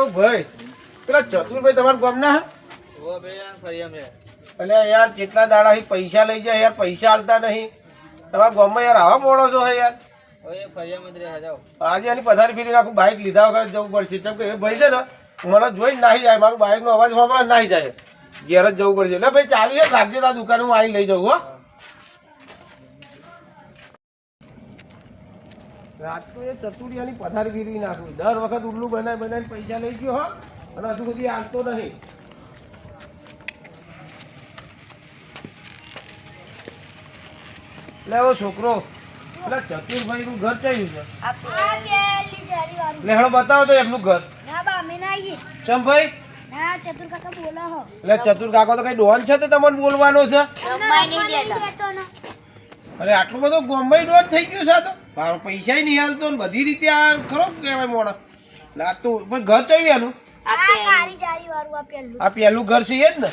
હું ભાઈ. પેલા ચતુરભાઈ તમારા ગામના હે? એટલે યાર કેટલા દાડા પૈસા લઈ જાય યાર પૈસા આલતા નહીં. તમારા ગામમાં યાર આવા મોડો છો યાર? આજે એની પથારી ફેરી નાખું બાઇક લીધા વગર જવું પડશે. કેમ કે એ ભાઈ છે ને મને જોઈને નાહી જાય મારું બાઇકનો અવાજ સાંભળે નાહી જાય. ઘેર જ જવું પડશે. એટલે ભાઈ ચાલુ યાર રાખજે તારા દુકાન હું આવી લઈ જાઉં હો. તો એ ચતુરિયાની પથારી ગીરવી નાખું. દર વખત ઉલ્લુ બનાવી બનાવીને પૈસા લઈ ગયો હો અને હજુ સુધી આવતો નહીં એટલે એવો છોકરો એટલે ચતુરભાઈ નું ઘર કયું છે? હેડો બતાવો તો એમનું ઘર. ચંભાઈ એટલે ચતુર કાકો તો કઈ ડોન છે તો તમને બોલવાનો છે. અરે આટલો બધો બોમ્બઈ ડોન થઈ ગયો છે તો. મારો પૈસા નહીં હાલતો ને બધી રીતે આ ખરો કહેવાય મોડા. ના તો પણ ઘર ચડી આનું? આ પહેલું. ઘર છે એ જ ને?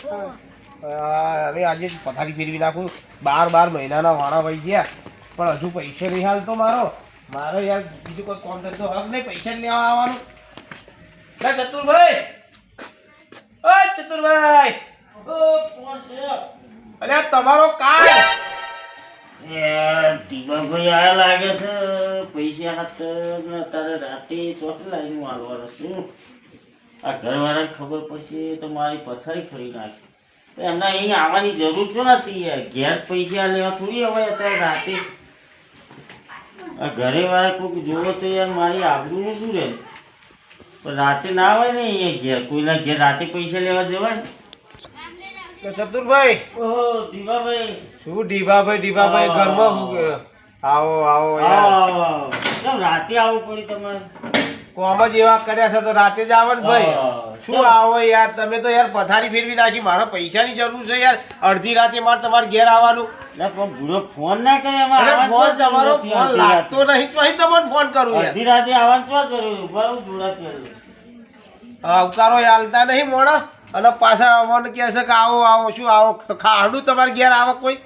અરે આજે પથારી ફેરવી નાખું. બાર બાર મહિનાના વાણા વહી ગયા. પણ હજુ પૈસા નહીં હાલતો મારો. મારે યાર બીજું કોઈ કોમ ધંધો હક નહીં પૈસા લેવા આવવાનું. ના ચતુરભાઈ! ઓ ચતુરભાઈ! ઓ કોણ છે? અરે તમારો કાર્ડ દીવાભાઈ આ લાગે છે. પૈસા હાથ તારે રાતે ચોથી લાઈન મારવાનો છું. આ ઘરવાળાને ખબર પડશે તો મારી પથારી ફરી નાખી તો એમને અહીં આવવાની જરૂર શું નથી યાર. ઘેર પૈસા લેવા થોડી હવે અત્યારે રાતે. આ ઘરે વાળા કોઈક જોવો તો યાર મારી આબરૂનું શું રહે? રાતે ના આવે ને અહીંયા ઘેર. કોઈના ઘેર રાતે પૈસા લેવા જવાય? લે ચતુરભાઈ ઓહો દીવાભાઈ શું ઢીભાભાઈ ઢીભાભાઈ ઘરમાં શું આવો આવો યાર. કેમ રાતે આવવું પડ્યું તમારે? કોમ જ એવા કર્યા છે તો રાતે જ આવે ને ભાઈ. શું આવો યાર? તમે તો યાર પથારી ફેરવી નાખી. મારા પૈસાની જરૂર છે યાર. અડધી રાતે મારે તમારે ઘેર આવવાનું. ફોન ના કરે. ફોન તમારો ફોન લાગતો નહીં તો અહીં તમને ફોન કરું અડધી રાતે આવવાનું શું કર્યું. અવતારો હાલતા નહીં મોડા? અને પાછા અમને કહે છે કે આવો આવો શું આવો? ખાડું તમારે ઘેર આવે કોઈ?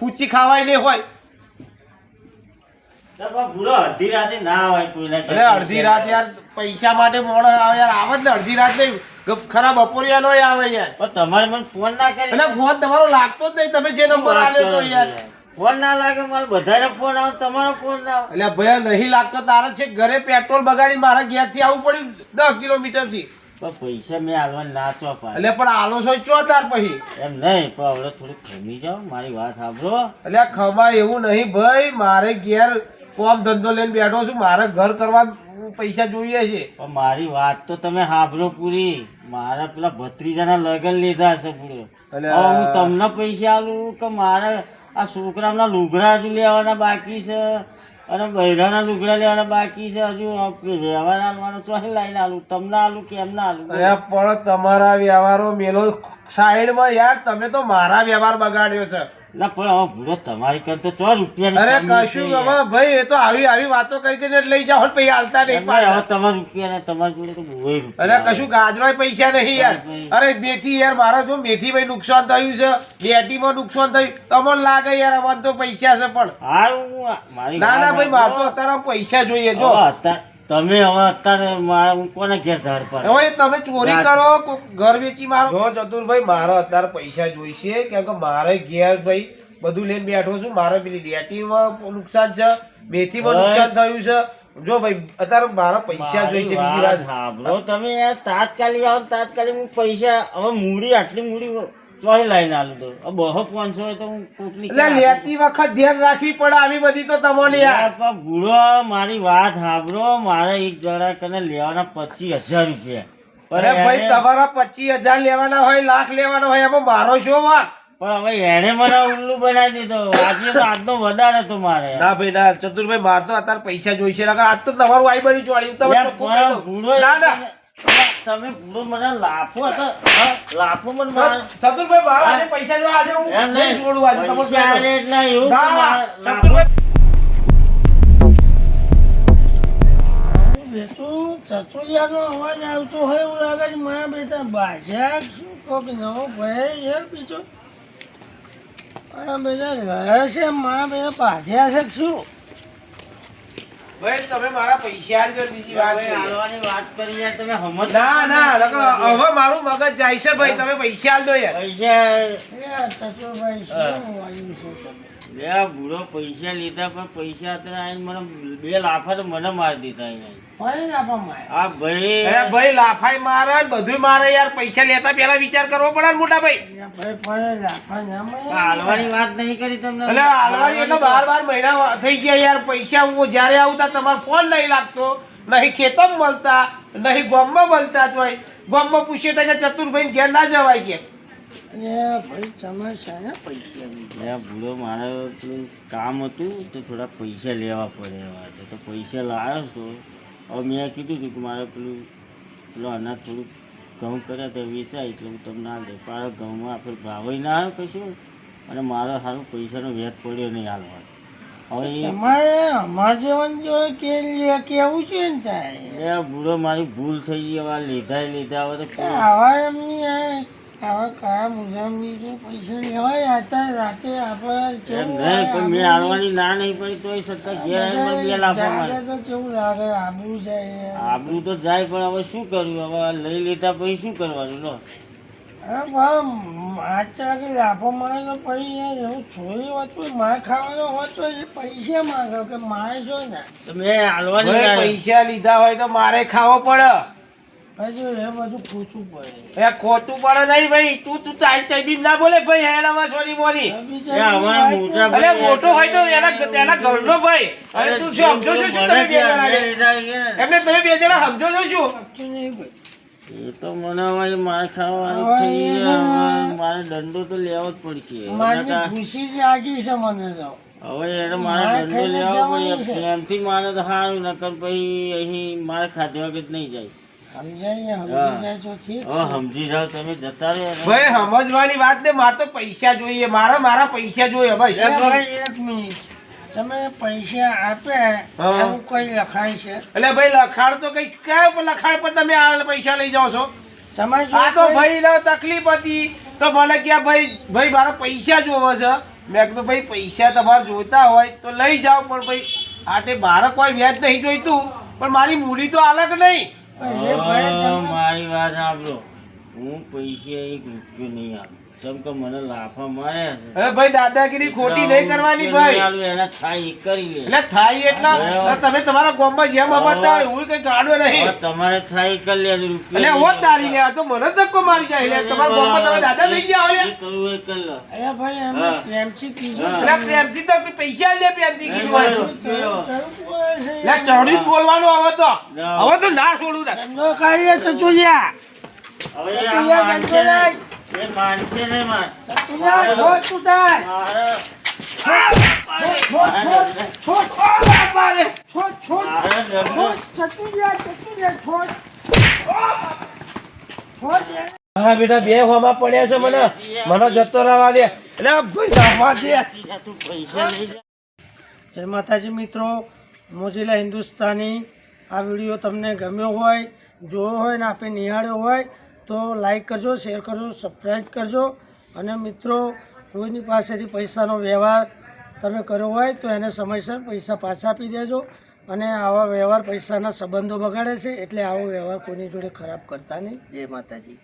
ફૂચી ખાવાય નહીં હોય. અડધી રાતે ના અડધી યાર પૈસા માટે મોડો આવે યાર આવે જ ને અડધી રાત નહીં. ગપ- બપોરિયા નો આવે યાર. પણ તમારે મને ફોન ના કરે. એટલે ફોન તમારો લાગતો જ નહીં. તમે જે નંબર આલ્યો તો યાર. ફોન ના લાગે મારે બધાને ફોન આવે તમારો ફોન ના આવે. એટલે ભયા નહીં લાગતો તારે છે ઘરે પેટ્રોલ બગાડી મારા ઘેરથી આવવું પડ્યું દસ કિલોમીટરથી પણ પૈસા મેં હાલવા ના ચોપાય એટલે પણ આલો છો ચો તાર પછી? એમ નહીં પણ હવે થોડુંક ખમી જાઓ મારી વાત સાંભળો. એટલે ખમા એવું નહીં ભાઈ મારે ઘેર કોમ ધંધો લઈને બેઠો છું મારે ઘર કરવા પૈસા જોઈએ છે. પણ મારી વાત તો તમે સાંભળો પૂરી. મારા પેલા ભત્રીજાના લગન લીધા છે પૂરો. હું તમને પૈસા આલું કે મારે આ છોકરાના લુગડા જ લેવાના બાકી છે? અને બૈરાના લુગડા લેવાના બાકી છે હજુ. વ્યવહાર આલવાનો ચોહી લાઈને આલું તમને આલું કેમ ના આલું અરે પણ તમારા વ્યવહારો મેલો સાઈડમાં યાર, તમે તો મારા વ્યવહાર બગાડ્યો છે. ના પણ હવે ભૂલો તમારી કર તો ચો રૂપિયાની અરે કશું. હવે ભાઈ એ તો આવી આવી વાતો કરી કરીને લઈ જાઓ પછી હાલતા નહીં હવે તમારા રૂપિયા ને તમારી જોડે તો બહુ અરે કશું ગાજરોય પૈસા નહીં યાર. અરે મેથી યાર મારો જો મેથી ભાઈ નુકસાન થયું છે બેટીમાં નુકસાન થયું તમને લાગે યાર અમારે તો પૈસા છે પણ. હું ના ના ભાઈ મારે તો અત્યારે પૈસા જોઈએ જો. અત્યારે- તમે હવે અત્યારે મારા હું કોને ઘેર ધાડ પર હવે તમે ચોરી કરો કોક ઘર વેચી મારો. જો ચતુરભાઈ મારે અત્યારે પૈસા જોઈશે કેમ કે મારે ઘેર ભાઈ બધું લઈને બેઠો છું મારે પેલી ડેટીમાં નુકસાન છે મેથીમાં. નુકસાન થયું છે. જો ભાઈ અત્યારે મારા પૈસા જોઈશે બીજી વાત વાત સાંભળો તમે યાર તાત્કાલિક આવો તાત્કાલિક હું પૈસા હવે મૂડી આટલી મૂડી ચોઈ લાઈને આલું દઉં બહો પાંચસો હોય તો હું કોકની એટલે લેતી વખત ધ્યાન રાખવી પડે આવી બધી તો તમને યાર. યાર, ભૂલો મારી વાત સાંભળો મારે એક જણા કને લેવાના પચીસ હજાર રૂપિયા. અરે ભાઈ તમારા પચીસ હજાર લેવાના હોય લાખ લેવાના હોય એમાં મારો શું વાત પણ હવે એને મને ઉલ્લુ બનાવી દીધો. આજે તો આજનો વધારે હતો મારે. ના ભાઈ ના ચતુરભાઈ માર તો અત્યારે પૈસા જોઈશે. આજ તો તમારું આઈ બની ચોળી તમે ના ના. તમે ભૂલો મને લાફો હતો. લાફો મને મારે. ચતુરભાઈ મારા આજે પૈસા જો આજે હું નહીં. નહીં છોડું આજે તમે પૈસા એટલે એવું ના, કે મારે લાફો- ચતુરભાઈ બેટું અવાજ આવતો હોય એવું લાગે છે મારા બેટા બાજા શું કોક નવો ભાઈ યાર બીજો? મારા બેટા ગયા છે મારા બેટા પાછ્યા છે શું? ભાઈ તમે મારા પૈસા આલજો બીજી વાત વાત કરી યાર તમે સમજ ના ના નકર હવે મારું મગજ જાય છે ભાઈ તમે પૈસા આલજો યાર. પૈસા શું છે તમે બુરો બુડો પૈસા લીધા પણ પૈસા અત્યારે મને બે લાફા તો મને મારી દીધા અહીંયા. આ ભાઈ અરે ભાઈ લાફાઈ મારે ને બધુંય મારે યાર. પૈસા લેતા પેલા વિચાર કરવો પડે ને મોટા ભાઈ. હાલવાની વાત નહીં કરી તમને. એટલે હાલવાની એટલે બાર બાર મહિના થઈ ગયા યાર. પૈસા હું જ્યારે આવતા તમારો ફોન નહીં લાગતો. નહીં ખેતમ મળતા નહીં ગામમાં મળતા તોય. ગામમાં પૂછીએ તો કે ચતુરભાઈ ઘેર ના જવાય છે એ ભાઈ શાના પૈસા? આ બુડો મારે કામ હતું તો થોડા પૈસા લેવા પડે એવા હતા. તો પૈસા લાવ્યો છો હવે મેં કીધું હતું કે મારે પેલું પેલું અનાજ થોડુંક ઘઉં કર્યા તો વેચાય એટલે હું તમને ના દે પાછો ઘઉંમાં આપણે ભાવે ના આવે કશું અને મારો સારું પૈસાનો વેચ પડ્યો નહીં હાલવા હવે તમારે અમાર જેવન જો કે કેવું છે ને તારે? એ આ બુડો મારી ભૂલ થઈ ગઈ હવે લીધા લીધા હવે તો હવે એમની આ- આવા કયા મુજબની જો પૈસા લેવાય અત્યારે રાતે આપણે એમ નહીં પણ મેં લાગે? ના નહીં પડી તોય છતાં ઘેર આવીને બે લાફા મારે તો કેવું લાગે આબરું જાય આબરું તો જાય પણ હવે શું કર્યું? હવે લઈ લેતા પછી શું કરવાનું લો? અરે બા આજ લાફો મારે તો પછી યાર એવું છોરી હોત તો માર ખાવાનો હોત તો એ પૈસા માંગો કે મારે જો ને તો મેં હાલવાની પૈસા લીધા હોય તો મારે ખાવો પડે. ખોટું પડે. નહીં ભાઈ. તું તું ના બોલે ભાઈ સોની મોની મોટા અરે મોટો હોય તો એના તેના ઘરનો ભાઈ. અરે તું શું સમજો છો શું તમે બે જણા એમને તમે બે જણા સમજો છો શું? એ તો મને હવે માર ખાવાની મારે દંડો તો લેવો જ પડશે. મારી ખુશી જ છે મને તો. હવે એને મારા માર દંડો લેવો પડે એમથી મારે તો સારું નકર પછી અહીં મારે ખાધવા વગર નહીં જાય. સમજી તમે જતા ભાઈ સમજવાની વાત ને મારે તો પૈસા જોઈએ મારા મારા પૈસા જોઈએ ભાઈ એક મિનિટ. તમે પૈસા આપ્યા હા. એવું કોઈ લખાય છે? એટલે ભાઈ લખાણ તો કઈ કયા લખાડ લખાણ પર તમે આ પૈસા લઈ જાઓ છો? તમે આ તો ભાઈ તકલીફ હતી. તો મને કે ભાઈ ભાઈ મારા પૈસા જોવો છે. મેં કીધું ભાઈ પૈસા તમારે જોઈતા હોય તો લઈ જાઓ પણ ભાઈ આટે મારે કોઈ વ્યાજ નહીં જોઈતું. પણ મારી મૂડી તો અલગ નહીં. મારી વાત સાંભળો. હું પૈસા એક રૂપિયો નહીં આપું. જેમ કે મને લાફા મારે અરે ભાઈ દાદાગીરી ખોટી નહીં કરવાની ભાઈ. એના થાય કરી એટલે થાય એટલા તમે તમારા ગામમાં જેમ અપાતા હોય હું કઈ ગાડો નહીં. તમારે થાય કરી લેજો એટલે હું તારી લેવા તો મને ધક્કો મારી જાય. એટલે તમારા ગામમાં તમે દાદા થઈ ગયા કરવું એ કરી લો. અરે ભાઈ એમ પ્રેમથી કીધું એટલે પ્રેમથી તો પૈસા લે પ્રેમથી કીધું. એટલે ચડી બોલવાનું હવે તો. હવે તો ના છોડું ના. કાર્ય ચચુલિયા હવે એ માનશે ગંજો નહીં. એ માનશે નહીં માન ચચુલિયા છોડ તું મારે છોડ છોડ છોડ ઓ બાપા રે. છોડ છોડ છોડ ચચુલિયા ચચુલિયા છોડ છોડ હા બેટા બે હોમાં પડ્યા છે મને. મને જતો રહેવા દે. એટલે ભાઈ રહેવા દે. તું પૈસા લઈ જા. જય માતાજી મિત્રો મોજીલા હિન્દુસ્તાની આ વીડિયો તમને ગમ્યો હોય જોયો હોય ને આપે નિહાળ્યો હોય તો લાઈક કરજો શેર કરજો સબસ્ક્રાઈબ કરજો. અને મિત્રો, કોઈની પાસેથી પૈસાનો વ્યવહાર તમે કર્યો હોય તો એને સમયસર પૈસા પાછા આપી દેજો. અને આવા વ્યવહાર પૈસાના સંબંધો બગાડે છે એટલે આવો વ્યવહાર કોઈની જોડે ખરાબ કરતા નહીં. જય માતાજી.